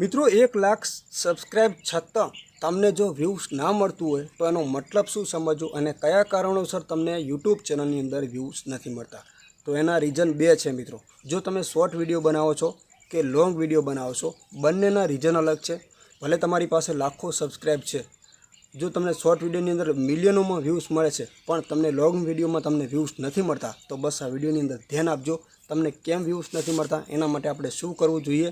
મિત્રો, એક લાખ સબસ્ક્રાઈબ છતાં તમને જો વ્યૂઝ ના મળતું હોય, તો એનો મતલબ શું સમજો અને કયા કારણોસર તમને યુટ્યુબ ચેનલની અંદર વ્યૂઝ નથી મળતા? તો એના રીઝન બે છે મિત્રો. જો તમે શોર્ટ વીડિયો બનાવો છો કે લોંગ વીડિયો બનાવો છો, બંનેના રીઝન અલગ છે. ભલે તમારી પાસે લાખો સબસ્ક્રાઈબ છે. જો તમને શોર્ટ વિડીયોની અંદર મિલિયનોમાં વ્યૂઝ મળે છે, પણ તમને લોંગ વિડીયોમાં તમને વ્યૂઝ નથી મળતા, તો બસ આ વિડીયોની અંદર ધ્યાન આપજો. તમને કેમ વ્યૂઝ નથી મળતા, એના માટે આપણે શું કરવું જોઈએ?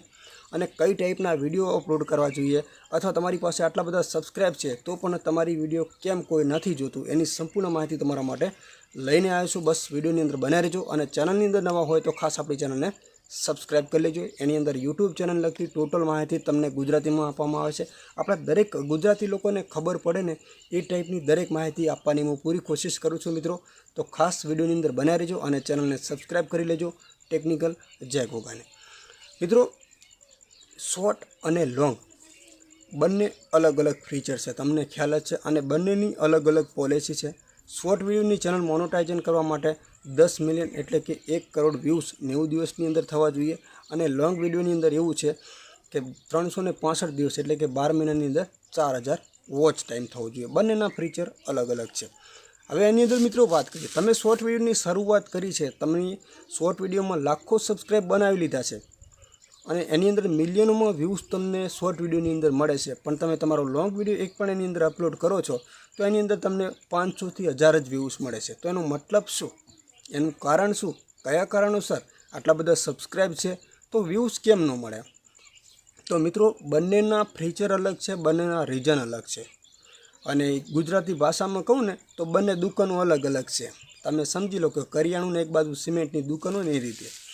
અને કઈ ટાઈપના વીડિયો અપલોડ કરવા જોઈએ અથવા તમારી પાસે આટલા બધા સબસ્ક્રાઈબ છે, તો પણ તમારી વીડિયો કેમ કોઈ નથી જોતું, એની સંપૂર્ણ માહિતી તમારા માટે લઈને આવ્યો છું. બસ વિડીયોની અંદર બનાવી રહેજો અને ચેનલની અંદર નવા હોય તો ખાસ આપણી ચેનલને સબસ્ક્રાઈબ કરી લેજો. એની અંદર યુટ્યુબ ચેનલ લગતી ટોટલ માહિતી તમને ગુજરાતીમાં આપવામાં આવે છે. આપણા દરેક ગુજરાતી લોકોને ખબર પડે ને એ ટાઈપની દરેક માહિતી આપવાની હું પૂરી કોશિશ કરું છું મિત્રો. તો ખાસ વિડીયોની અંદર બનાવી રહેજો અને ચેનલને સબસ્ક્રાઈબ કરી લેજો. ટેકનિકલ જય ગોગાને. મિત્રો શોર્ટ અને લોંગ. બંને અલગ અલગ ફીચર છે, તમને ખ્યાલ જ છે. અને બંનેની અલગ અલગ પોલિસી છે. શોર્ટ વિડીયોની ચેનલ મોનોટાઇઝન કરવા માટે દસ મિલિયન એટલે કે એક કરોડ વ્યૂઝ નેવું દિવસની અંદર થવા જોઈએ. અને લોંગ વિડીયોની અંદર એવું છે કે ત્રણસો ને દિવસ એટલે કે બાર મહિનાની અંદર ચાર હજાર વોચ ટાઈમ થવો જોઈએ. બંનેના ફીચર અલગ અલગ છે. હવે એની અંદર મિત્રો વાત કરીએ. તમે શોર્ટ વિડીયોની શરૂઆત કરી છે. તમે શોર્ટ વિડીયોમાં લાખો સબસ્ક્રાઈબ બનાવી લીધા છે. અને એની અંદર મિલિયનોમાં વ્યૂઝ તમને શોર્ટ વિડીયોની અંદર મળે છે. પણ તમે તમારો લોંગ વીડિયો એક પણ એની અંદર અપલોડ કરો છો, તો એની અંદર તમને પાંચસોથી હજાર જ વ્યૂઝ મળે છે. તો એનો મતલબ શું? એનું કારણ શું? કયા કારણોસર? આટલા બધા સબસ્ક્રાઇબ છે, તો વ્યૂઝ કેમ ન મળે? તો મિત્રો, બંનેના ફીચર અલગ છે, બંનેના રીઝન અલગ છે. અને ગુજરાતી ભાષામાં કહું ને, તો બંને દુકાનો અલગ અલગ છે. તમે સમજી લો કે કરિયાણું ને એક બાજુ સિમેન્ટની દુકાનો ને એ રીતે.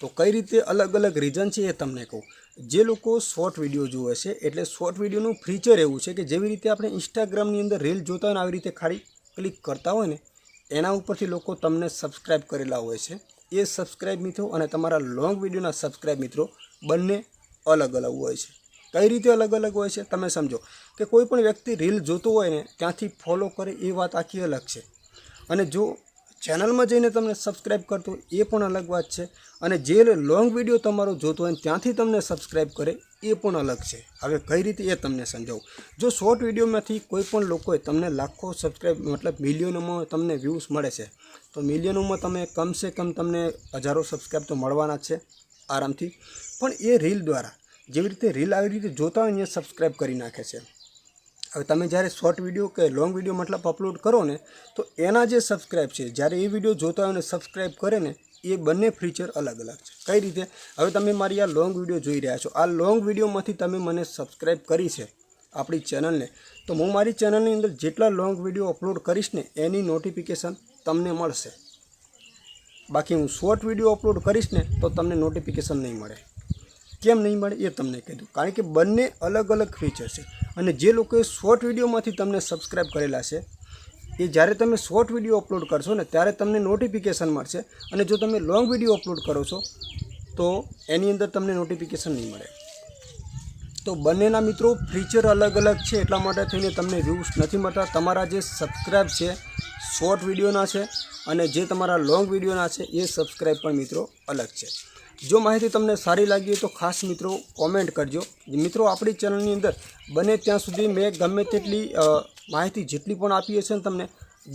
તો કઈ રીતે અલગ અલગ રીઝન છે એ તમને કહું. જે લોકો શોર્ટ વીડિયો જુએ છે, એટલે શોર્ટ વિડીયોનું ફીચર એવું છે કે જેવી રીતે આપણે ઇન્સ્ટાગ્રામની અંદર રીલ જોતા હોય આવી રીતે ખાલી ક્લિક કરતા હોય ને, એના ઉપરથી લોકો તમને સબસ્ક્રાઇબ કરેલા હોય છે. એ સબસ્ક્રાઇબ મિત્રો અને તમારા લોંગ વિડીયોના સબસ્ક્રાઈબ મિત્રો બંને અલગ અલગ હોય છે. કઈ રીતે અલગ અલગ હોય છે તમે સમજો કે કોઈ પણ વ્યક્તિ રીલ જોતો હોય ને, ત્યાંથી ફોલો કરે એ વાત આખી અલગ છે. અને જો ચેનલમાં જઈને તમને સબસ્ક્રાઇબ કરતો એ પણ અલગ વાત છે અને જે લોંગ વીડિયો તમારો જોતો હોય ત્યાંથી તમને સબસ્ક્રાઈબ કરે એ પણ અલગ છે. હવે કઈ રીતે એ તમને સમજાવું? જો શોર્ટ વિડીયોમાંથી કોઈ પણ લોકોએ તમને લાખો સબસ્ક્રાઇબ મતલબ મિલિયનોમાં તમને વ્યૂઝ મળે છે, તો મિલિયનોમાં તમે કમસે કમ તમને હજારો સબસ્ક્રાઇબ તો મળવાના છે આરામથી. પણ એ રીલ દ્વારા જેવી રીતે રીલ આવી રીતે જોતા હોય એ સબસ્ક્રાઇબ કરી નાખે છે. હવે તમે જ્યારે શોર્ટ વીડિયો કે લોંગ વીડિયો મતલબ અપલોડ કરો ને, તો એના જે સબસ્ક્રાઈબ છે, જ્યારે એ વીડિયો જોતા હોય અને સબસ્ક્રાઈબ કરે ને, એ બંને ફીચર અલગ અલગ છે. કઈ રીતે? હવે તમે મારી આ લોંગ વીડિયો જોઈ રહ્યા છો. આ લોંગ વિડીયોમાંથી તમે મને સબસ્ક્રાઈબ કરી છે આપણી ચેનલને તો હું મારી ચેનલની અંદર જેટલા લોંગ વીડિયો અપલોડ કરીશ ને, એની નોટિફિકેશન તમને મળશે. બાકી હું શોર્ટ વીડિયો અપલોડ કરીશ ને, તો તમને નોટિફિકેશન નહીં મળે. કેમ નહીં મળે? એ તમને કીધું કારણ કે બંને અલગ અલગ ફીચર છે. અને જે લોકોએ શોર્ટ વિડીયોમાંથી તમને સબસ્ક્રાઈબ કરેલા છે, એ જ્યારે તમે શોર્ટ વીડિયો અપલોડ કરશો ને, ત્યારે તમને નોટિફિકેશન મળશે. અને જો તમે લોંગ વીડિયો અપલોડ કરો છો, તો એની અંદર તમને નોટિફિકેશન નહીં મળે. તો બંનેના મિત્રો ફીચર અલગ અલગ છે, એટલા માટે થઈને તમને વ્યૂઝ નથી મળતા. તમારા જે સબસ્ક્રાઈબ છે શોર્ટ વિડીયોના છે, અને જે તમારા લોંગ વિડીયોના છે, એ સબસ્ક્રાઈબ પણ મિત્રો અલગ છે. જો માહિતી તમને સારી લાગી હોય તો ખાસ મિત્રો કોમેન્ટ કરજો. મિત્રો આપણી ચેનલની અંદર બને ત્યાં સુધી મેં ગમે તેટલી માહિતી જેટલી પણ આપી હશે ને તમને,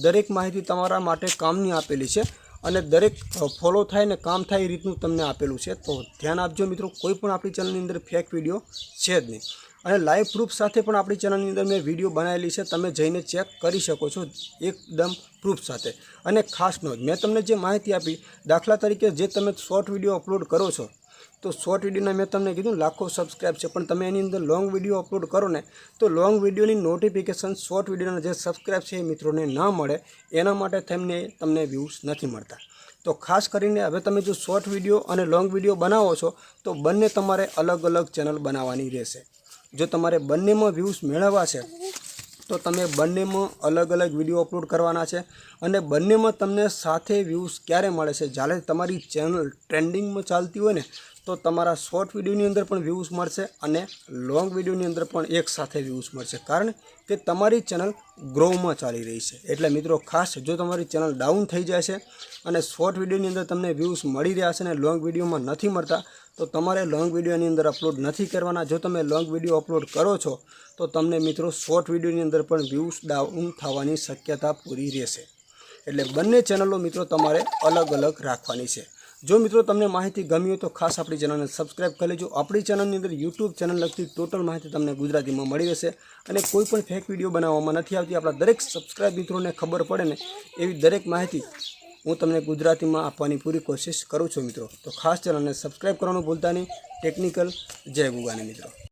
દરેક માહિતી તમારા માટે કામની આપેલી છે અને દરેક ફોલો થાય ને કામ થાય એ રીતનું તમને આપેલું છે. તો ધ્યાન આપજો મિત્રો, કોઈ પણ આપણી ચેનલની અંદર ફેક વીડિયો છે જ નહીં. અને લાઈવ પ્રૂફ સાથે પણ આપણી ચેનલની અંદર મેં વીડિયો બનાવેલી છે. તમે જઈને ચેક કરી શકો છો એકદમ પ્રૂફ સાથે. અને ખાસ નોંધ મેં તમને જે માહિતી આપી, દાખલા તરીકે જે તમે શોર્ટ વીડિયો અપલોડ કરો છો, તો શોર્ટ વિડીયોના મેં તમને કીધું લાખો સબસ્ક્રાઈબ છે. પણ તમે એની અંદર લોંગ વીડિયો અપલોડ કરો ને, તો લોંગ વિડીયોની નોટિફિકેશન શોર્ટ વિડીયોના જે સબસ્ક્રાઈબ છે એ મિત્રોને ન મળે. એના માટે તેમને, તમને વ્યૂઝ નથી મળતા. તો ખાસ કરીને હવે તમે જો શોર્ટ વીડિયો અને લોંગ વીડિયો બનાવો છો, તો બંને તમારે અલગ અલગ ચેનલ બનાવવાની રહેશે. જો તમારે બંનેમાં વ્યૂઝ મેળવવા છે, તો તમે બંનેમાં અલગ અલગ વીડિયો અપલોડ કરવાના છે અને બંનેમાં તમને સાથે વ્યૂઝ ક્યારે મળે છે? જ્યારે તમારી ચેનલ ટ્રેન્ડિંગમાં ચાલતી હોય ને, તો તમારા શોર્ટ વિડીયોની અંદર પણ વ્યૂઝ મળશે અને લોંગ વિડીયોની અંદર પણ એક સાથે વ્યૂઝ મળશે. કારણ કે તમારી ચેનલ ગ્રોમાં ચાલી રહી છે. એટલે મિત્રો, ખાસ જો તમારી ચેનલ ડાઉન થઈ જાય છે અને શોર્ટ વિડીયોની અંદર તમને વ્યૂઝ મળી રહ્યા છે અને લોંગ વિડીયોમાં નથી મળતા તો તમારે લોંગ વિડીયોની અંદર અપલોડ નથી કરવાના. જો તમે લોંગ વીડિયો અપલોડ કરો છો, તો તમને મિત્રો શોર્ટ વિડીયોની અંદર પણ વ્યૂઝ ડાઉન થવાની શક્યતા પૂરી રહેશે. એટલે બંને ચેનલો મિત્રો તમારે અલગ અલગ રાખવાની છે. જો મિત્રો તમને માહિતી ગમી હોય તો ખાસ આપણી ચેનલને સબસ્ક્રાઇબ કરી લેજો. આપણી ચેનલની અંદર યુટ્યુબ ચેનલ લગતી ટોટલ માહિતી તમને ગુજરાતીમાં મળી રહેશે અને કોઈ પણ ફેક વીડિયો બનાવવામાં નથી આવતી. આપણા દરેક સબસ્ક્રાઇબ મિત્રોને ખબર પડે ને એવી દરેક માહિતી હું તમને ગુજરાતીમાં આપવાની પૂરી કોશિશ કરું છું મિત્રો. તો ખાસ ચેનલને સબસ્ક્રાઇબ કરવાનું ભૂલતા નહીં. ટેકનિકલ જય ગુગાને મિત્રો.